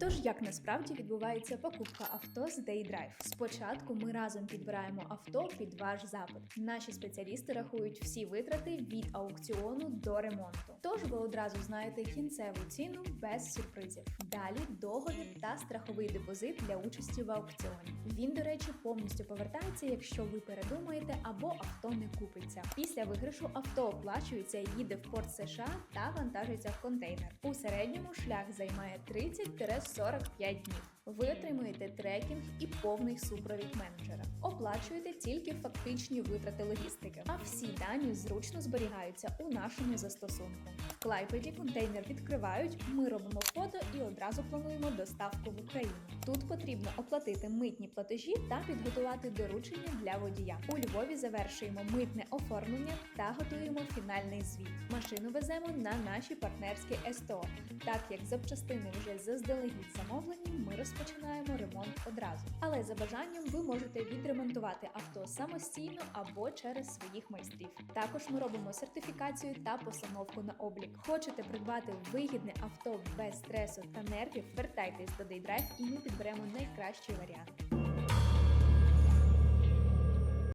Тож як насправді відбувається покупка авто з DayDrive? Спочатку ми разом підбираємо авто під ваш запит. Наші спеціалісти рахують всі витрати від аукціону до ремонту. Тож ви одразу знаєте кінцеву ціну без сюрпризів. Далі договір та страховий депозит для участі в аукціоні. Він, до речі, повністю повертається, якщо ви передумаєте або авто не купиться. Після виграшу авто оплачується, їде в порт США та вантажується в контейнер. У середньому шлях займає 30-45 днів. Ви отримуєте трекінг і повний супровід менеджера. Оплачуєте тільки фактичні витрати логістики, а всі дані зручно зберігаються у нашому застосунку. Клайпеді контейнер відкривають, ми робимо фото і одразу плануємо доставку в Україну. Тут потрібно оплатити митні платежі та підготувати доручення для водія. У Львові завершуємо митне оформлення та готуємо фінальний звіт. Машину веземо на наші партнерські СТО. Так як запчастини вже заздалегідь замовлені, розпочинаємо ремонт одразу. Але за бажанням ви можете відремонтувати авто самостійно або через своїх майстрів. Також ми робимо сертифікацію та постановку на облік. Хочете придбати вигідне авто без стресу та нервів? Вертайтесь до DayDrive і ми підберемо найкращий варіант.